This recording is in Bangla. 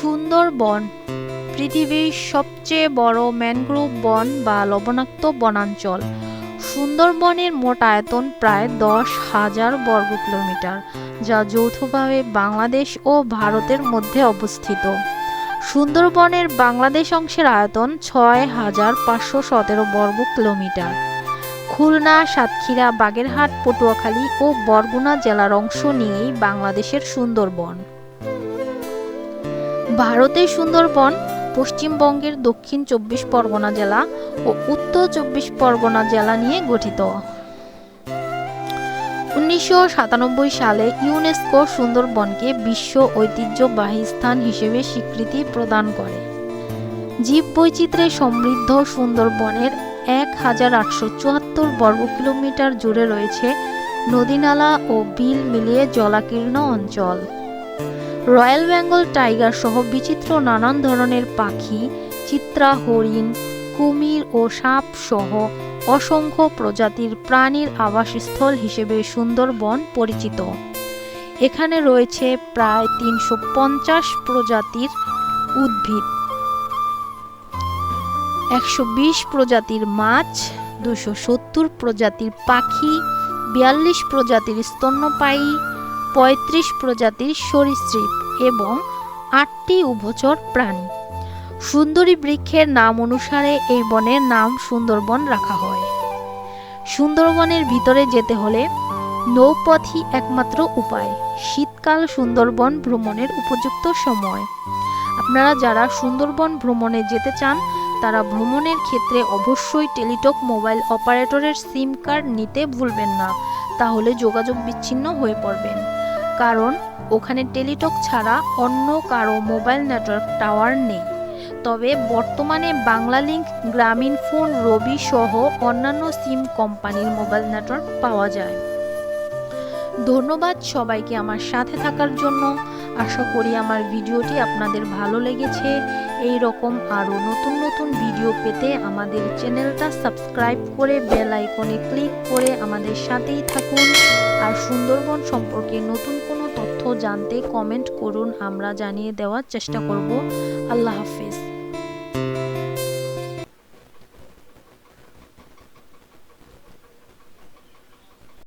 সুন্দরবন পৃথিবীর সবচেয়ে বড় ম্যানগ্রোভ বন বা লবণাক্ত বনাঞ্চল। সুন্দরবনের মোট আয়তন প্রায় দশ হাজার বর্গ কিলোমিটার, যা যৌথভাবে বাংলাদেশ ও ভারতের মধ্যে অবস্থিত। সুন্দরবনের বাংলাদেশ অংশের আয়তন ছয় হাজার পাঁচশো সতেরো বর্গ কিলোমিটার। খুলনা, সাতক্ষীরা, বাগেরহাট, পটুয়াখালী ও বরগুনা জেলার অংশ নিয়েই বাংলাদেশের সুন্দরবন। ভারতের সুন্দরবন, পশ্চিমবঙ্গের দক্ষিণ চব্বিশ পরগনা জেলা ও উত্তর চব্বিশ পরগনা জেলা নিয়ে গঠিত। উনিশশো সাতানব্বই সালে ইউনেস্কো সুন্দরবনকে বিশ্ব ঐতিহ্যবাহী স্থান হিসেবে স্বীকৃতি প্রদান করে। জীববৈচিত্র্যে সমৃদ্ধ সুন্দরবনের এক হাজার আটশো চুয়াত্তর বর্গ কিলোমিটার জুড়ে রয়েছে নদীনালা ও বিল মিলিয়ে জলাকীর্ণ অঞ্চল। রয়্যাল বেঙ্গল টাইগার সহ বিচিত্র নানান ধরনের পাখি, চিত্রা, হরিণ, কুমির ও সাপ সহ অসংখ্য প্রজাতির প্রাণীর আবাসস্থল হিসেবে সুন্দরবন পরিচিত। এখানে রয়েছে প্রায় তিনশো পঞ্চাশ প্রজাতির উদ্ভিদ। একশো বিশ প্রজাতির মাছ দুশো সত্তর প্রজাতির পাখি, বিয়াল্লিশ প্রজাতির স্তন্যপায়ী, পঁয়ত্রিশ প্রজাতির সরীসৃপ। এবং আটটি উভচর প্রাণী। সুন্দরী বৃক্ষের নাম অনুসারে এই বনের নাম সুন্দরবন রাখা হয়। সুন্দরবনের ভিতরে যেতে হলে নৌপথই একমাত্র উপায়। শীতকাল সুন্দরবন ভ্রমণের উপযুক্ত সময়। আপনারা যারা সুন্দরবন ভ্রমণে যেতে চান, তারা ভ্রমণের ক্ষেত্রে অবশ্যই টেলিটক মোবাইল অপারেটরের সিম কার্ড নিতে ভুলবেন না। তাহলে যোগাযোগ বিচ্ছিন্ন হয়ে পড়বেন। কারণ ওখানে টেলিটক ছাড়া অন্য কারও মোবাইল নেটওয়ার্ক টাওয়ার নেই। তবে বর্তমানে বাংলালিংক, গ্রামীণ ফোন, রবি সহ অন্যান্য সিম কোম্পানির মোবাইল নেটওয়ার্ক পাওয়া যায়। ধন্যবাদ সবাইকে আমার সাথে থাকার জন্য। আশা করি আমার ভিডিওটি আপনাদের ভালো লেগেছে। এই রকম আরও নতুন নতুন ভিডিও পেতে আমাদের চ্যানেলটা সাবস্ক্রাইব করে বেল আইকনে ক্লিক করে আমাদের সাথেই থাকুন। আর সুন্দরবন সম্পর্কে নতুন জানতে কমেন্ট করুন আমরা জানিয়ে দেওয়ার চেষ্টা করব। আল্লাহ হাফেজ।